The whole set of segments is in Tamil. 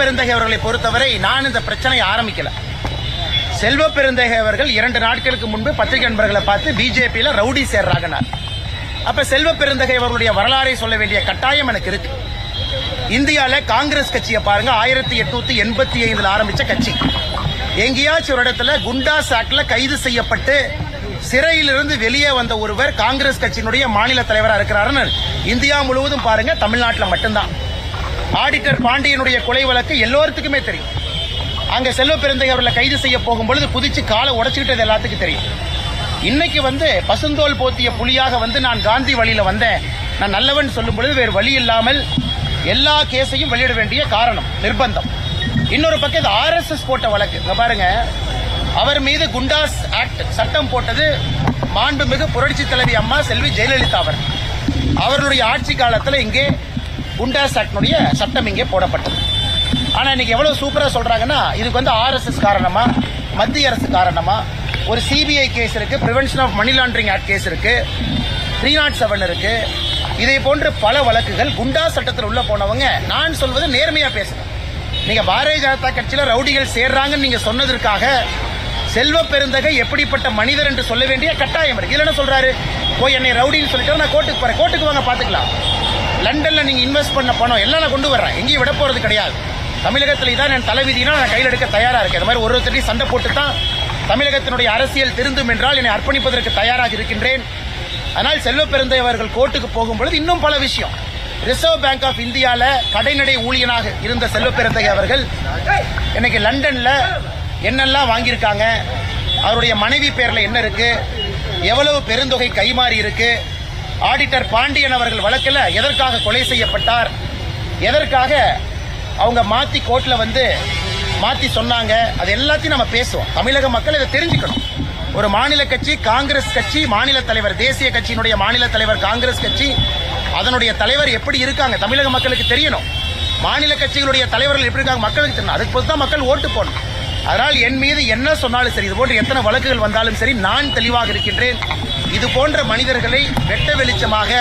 பெருந்தகை அவர்களை பொறுத்தவரை நான் இந்த பிரச்சனையை ஆரம்பிக்கல. செல்வ பெருந்தகை அவர்கள் இரண்டு நாட்களுக்கு முன்பு பத்திரிகை நண்பர்களை பார்த்து பிஜேபியில ரவுடி சேர்றாங்கனார். அப்ப செல்வ பெருந்தகை அவர்களுடைய வரலாறை சொல்ல வேண்டிய கட்டாயம் எனக்கு இருக்கு. இந்தியால காங்கிரஸ் கட்சியை பாருங்க ஆயிரத்தி எட்நூத்தி எண்பத்தி ஐந்துல ஆரம்பிச்ச கட்சி. எங்கேயாச்சும் ஒரு இடத்துல குண்டா சாக்ல கைது செய்யப்பட்டு சிறையிலிருந்து வெளியே வந்த ஒருவர் காங்கிரஸ் கட்சியினுடைய மாநில தலைவராக இருக்கிறாருன்னு இந்தியா முழுவதும் பாருங்க தமிழ்நாட்டில் மட்டும்தான். ஆடிட்டர் பாண்டியனுடைய கொலை வழக்கு எல்லோருத்துக்குமே தெரியும். அங்கே செல்வ பிறந்தை அவர்களை கைது செய்ய போகும்பொழுது குதிச்சு காலை உடச்சிக்கிட்டது எல்லாத்துக்கும் தெரியும். இன்னைக்கு வந்து பசுந்தோல் போத்திய புலியாக வந்து நான் காந்தி வழியில் வந்தேன். நான் நல்லவன் சொல்லும் பொழுது வேறு வழி இல்லாமல் எல்லா கேஸையும் வெளியிட வேண்டிய காரணம் நிர்பந்தம். இன்னொரு பக்கம் இது ஆர்எஸ்எஸ் போட்ட வழக்கு. இங்கே பாருங்க. அவர் மீது குண்டாஸ் ஆக்ட் சட்டம் போட்டது மாண்புமிகு புரட்சி தலைவி அம்மா செல்வி ஜெயலலிதா அவர். அவர்களுடைய ஆட்சி காலத்தில் இங்கே குண்டாஸ் ஆக்டினுடைய சட்டம் இங்கே போடப்பட்டது. ஆனால் இன்னைக்கு எவ்வளோ சூப்பராக சொல்கிறாங்கன்னா இதுக்கு வந்து ஆர்எஸ்எஸ் காரணமாக மத்திய அரசு காரணமாக ஒரு சிபிஐ கேஸ் இருக்குது prevention of money laundering act case இருக்குது த்ரீ நாட் செவன் இருக்குது இதை போன்று பல வழக்குகள் குண்டா சட்டத்தில் உள்ள போனவங்க நான் சொல்வது நேர்மையாக பேசுகிறேன் நீங்கள் பாரதிய ஜனதா கட்சியில் ரவுடிகள் சேர்றாங்கன்னு நீங்கள் சொன்னதற்காக செல்வ பெருந்தகை எப்படிப்பட்ட மனிதர் என்று சொல்ல வேண்டிய கட்டாயம் இருக்கு. இல்லைன்னு என்ன சொல்றாரு? போய் என்னை ரவுடின்னு சொல்லிட்டு நான் கோர்ட்டுக்கு போறேன். கோர்ட்டுக்கு வாங்க பாத்துக்கலாம் லண்டன்ல நீங்க இன்வெஸ்ட் பண்ண பணம் எல்லாம் நான் கொண்டு வர்றேன். எங்கேயும் விட போறது கிடையாது. தமிழகத்தில் இதான் என் தலைவிதினா நான் கையில் எடுக்க தயாராக இருக்கேன். இந்த மாதிரி ஒரு ஒருத்தரையும் சண்டை போட்டு தான் தமிழகத்தினுடைய அரசியல் திருந்தும் என்றால் என்னை அர்ப்பணிப்பதற்கு தயாராக இருக்கின்றேன். ஆனால் செல்வ பெருந்தை அவர்கள் கோர்ட்டுக்கு போகும்பொழுது இன்னும் பல விஷயம். ரிசர்வ் பேங்க் ஆஃப் இந்தியாவில் கடைநடை ஊழியனாக இருந்த செல்வ பெருந்தை அவர்கள் இன்னைக்கு லண்டனில் என்னெல்லாம் வாங்கியிருக்காங்க? அவருடைய மனைவி பேரில் என்ன இருக்குது எவ்வளவு பெருந்தொகை கைமாறி இருக்குது ஆடிட்டர் பாண்டியன் அவர்கள் வழக்கில் எதற்காக கொலை செய்யப்பட்டார்? எதற்காக அவங்க மாத்தி கோர்ட்டில் வந்து மாத்தி சொன்னாங்க? அது எல்லாத்தையும் நம்ம பேசுவோம். தமிழக மக்கள் இதை தெரிஞ்சுக்கணும். ஒரு மாநில கட்சி காங்கிரஸ் கட்சி மாநில தலைவர் தேசிய கட்சியினுடைய மாநில தலைவர் காங்கிரஸ் கட்சி அதனுடைய தலைவர் எப்படி இருக்காங்க? தமிழக மக்களுக்கு தெரியணும். மாநில கட்சிகளுடைய தலைவர்கள் எப்படி இருக்காங்க? மக்களுக்கு தெரியணும். அதுக்கு பொறுத்து தான் மக்கள் ஓட்டு போடணும். அதனால் என் மீது என்ன சொன்னாலும் சரி இது போன்ற எத்தனை வழக்குகள் வந்தாலும் சரி நான் தெளிவாக இருக்கின்றேன். இது போன்ற மனிதர்களை வெட்ட வெளிச்சமாக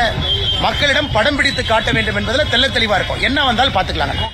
மக்களிடம் படம் பிடித்து காட்ட வேண்டும் என்பதில் தெள்ள தெளிவா இருக்கும். என்ன வந்தாலும் பாத்துக்கலாங்க